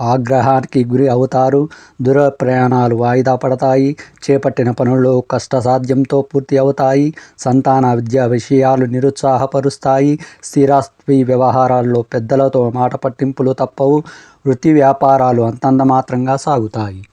ఆగ్రహానికి గురి అవుతారు. దూర ప్రయాణాలు వాయిదా పడతాయి. చేపట్టిన పనులు కష్టసాధ్యంతో పూర్తి అవుతాయి. సంతాన విద్యా విషయాలు నిరుత్సాహపరుస్తాయి. స్థిరాస్తి వ్యవహారాల్లో పెద్దలతో మాట పట్టింపులు తప్పవు. వృత్తి వ్యాపారాలు అంతంత మాత్రంగా సాగుతాయి.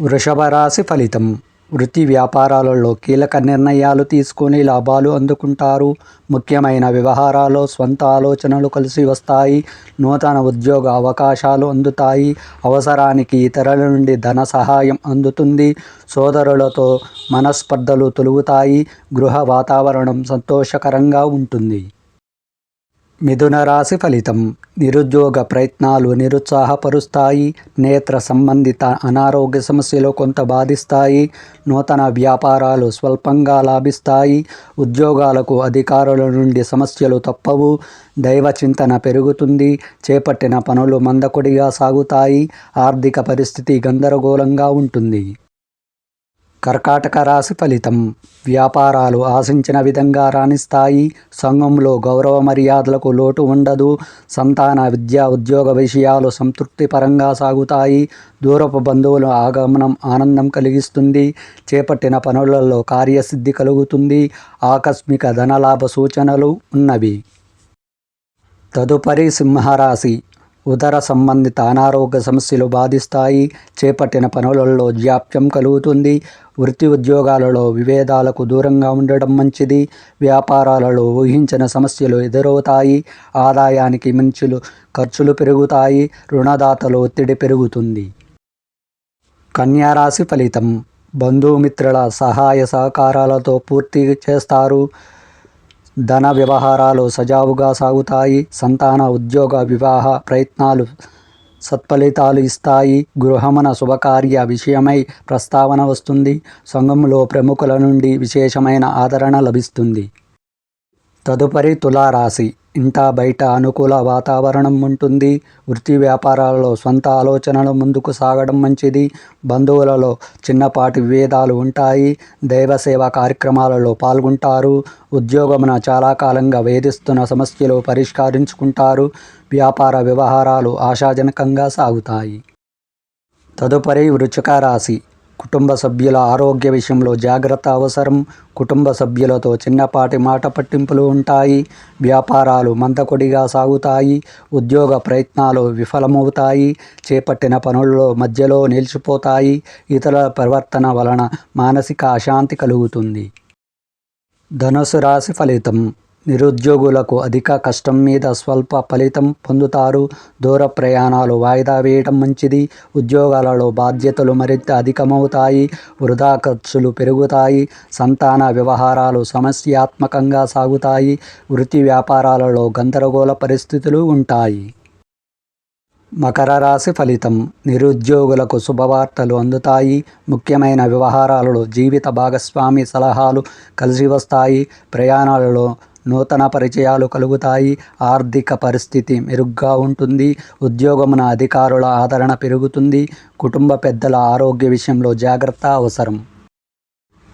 వృషభ రాశి ఫలితం. వృత్తి వ్యాపారాలలో కీలక నిర్ణయాలు తీసుకొని లాభాలు అందుకుంటారు. ముఖ్యమైన వ్యవహారాల్లో స్వంత ఆలోచనలు కలిసి వస్తాయి. నూతన ఉద్యోగ అవకాశాలు అందుతాయి. అవసరానికి ఇతరుల నుండి ధన సహాయం అందుతుంది. సోదరులతో మనస్పర్ధలు తొలుగుతాయి. గృహ వాతావరణం సంతోషకరంగా ఉంటుంది. మిథున రాశి ఫలితం. నిరుద్యోగ ప్రయత్నాలు నిరుత్సాహపరుస్తాయి. నేత్ర సంబంధిత అనారోగ్య సమస్యలు కొంత బాధిస్తాయి. నూతన వ్యాపారాలు స్వల్పంగా లాభిస్తాయి. ఉద్యోగాలకు అధికారుల నుండి సమస్యలు తప్పవు. దైవ చింతన పెరుగుతుంది. చేపట్టిన పనులు మందకొడిగా సాగుతాయి. ఆర్థిక పరిస్థితి గందరగోళంగా ఉంటుంది. కర్కాటక రాశి ఫలితం. వ్యాపారాలు ఆశించిన విధంగా రాణిస్తాయి. సంఘంలో గౌరవ మర్యాదలకు లోటు ఉండదు. సంతాన విద్యా ఉద్యోగ విషయాలు సంతృప్తిపరంగా సాగుతాయి. దూరపు బంధువుల ఆగమనం ఆనందం కలిగిస్తుంది. చేపట్టిన పనులలో కార్యసిద్ధి కలుగుతుంది. ఆకస్మిక ధనలాభ సూచనలు ఉన్నవి. తదుపరి సింహరాశి. ఉదర సంబంధిత అనారోగ్య సమస్యలు బాధిస్తాయి. చేపట్టిన పనులలో జాప్యం కలుగుతుంది. వృత్తి ఉద్యోగాలలో విభేదాలకు దూరంగా ఉండడం మంచిది. వ్యాపారాలలో ఊహించిన సమస్యలు ఎదురవుతాయి. ఆదాయానికి మించులు ఖర్చులు పెరుగుతాయి. రుణదాతలు ఒత్తిడి పెరుగుతుంది. కన్యారాశి ఫలితం బంధుమిత్రుల సహాయ సహకారాలతో పూర్తి చేస్తారు. ధన వ్యవహారాలు సజావుగా సాగుతాయి సంతాన ఉద్యోగ వివాహ ప్రయత్నాలు సత్ఫలితాలు ఇస్తాయి. గృహమన శుభకార్య విషయమై ప్రస్తావన వస్తుంది. సంఘంలో ప్రముఖుల నుండి విశేషమైన ఆదరణ లభిస్తుంది. తదుపరి తులారాశి. ఇంట బయట అనుకూల వాతావరణం ఉంటుంది. వృత్తి వ్యాపారాలలో సొంత ఆలోచనలు ముందుకు సాగడం మంచిది. బంధువులలో చిన్నపాటి విభేదాలు ఉంటాయి. దైవసేవ కార్యక్రమాలలో పాల్గొంటారు. ఉద్యోగమున చాలా కాలంగా వేధిస్తున్న సమస్యలు పరిష్కరించుకుంటారు. వ్యాపార వ్యవహారాలు ఆశాజనకంగా సాగుతాయి. తదుపరి వృచ్చిక రాశి. కుటుంబ సభ్యుల ఆరోగ్య విషయంలో జాగ్రత్త అవసరం. కుటుంబ సభ్యులతో చిన్నపాటి మాట పట్టింపులు ఉంటాయి. వ్యాపారాలు మందకొడిగా సాగుతాయి. ఉద్యోగ ప్రయత్నాలు విఫలమవుతాయి. చేపట్టిన పనుల్లో మధ్యలో నిలిచిపోతాయి. ఇతరుల ప్రవర్తన వలన మానసిక అశాంతి కలుగుతుంది. ధనుసు రాశి ఫలితం. నిరుద్యోగులకు అధిక కష్టం మీద స్వల్ప ఫలితం పొందుతారు. దూర ప్రయాణాలు వాయిదా వేయడం మంచిది. ఉద్యోగాలలో బాధ్యతలు మరింత అధికమవుతాయి. వృధా ఖర్చులు పెరుగుతాయి. సంతాన వ్యవహారాలు సమస్యాత్మకంగా సాగుతాయి. వృత్తి వ్యాపారాలలో గందరగోళ పరిస్థితులు ఉంటాయి. మకర రాశి ఫలితం నిరుద్యోగులకు శుభవార్తలు అందుతాయి. ముఖ్యమైన వ్యవహారాలలో జీవిత భాగస్వామి సలహాలు కలిసి వస్తాయి. ప్రయాణాలలో నూతన పరిచయాలు కలుగుతాయి. ఆర్థిక పరిస్థితి మెరుగ్గా ఉంటుంది. ఉద్యోగమున అధికారుల ఆదరణ పెరుగుతుంది. కుటుంబ పెద్దల ఆరోగ్య విషయంలో జాగ్రత్త అవసరం.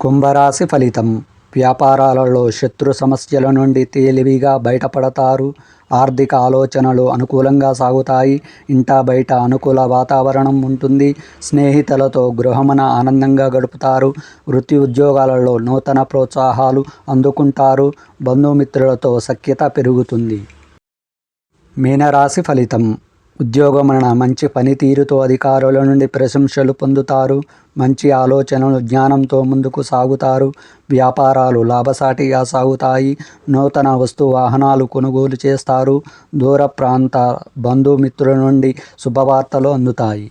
కుంభరాశి ఫలితం. వ్యాపారాలలో శత్రు సమస్యల నుండి తేలివిగా బయటపడతారు. ఆర్థిక ఆలోచనలు అనుకూలంగా సాగుతాయి. ఇంటా బయట అనుకూల వాతావరణం ఉంటుంది. స్నేహితులతో గృహమున ఆనందంగా గడుపుతారు. వృత్తి ఉద్యోగాలలో నూతన ప్రోత్సాహాలు అందుకుంటారు. బంధుమిత్రులతో సఖ్యత పెరుగుతుంది. మీనరాశి ఫలితం. ఉద్యోగమున మంచి పనితీరుతో అధికారుల నుండి ప్రశంసలు పొందుతారు. మంచి ఆలోచనలు జ్ఞానంతో ముందుకు సాగుతారు. వ్యాపారాలు లాభసాటిగా సాగుతాయి. నూతన వస్తు వాహనాలు కొనుగోలు చేస్తారు. దూర ప్రాంత బంధుమిత్రుల నుండి శుభవార్తలు అందుతాయి.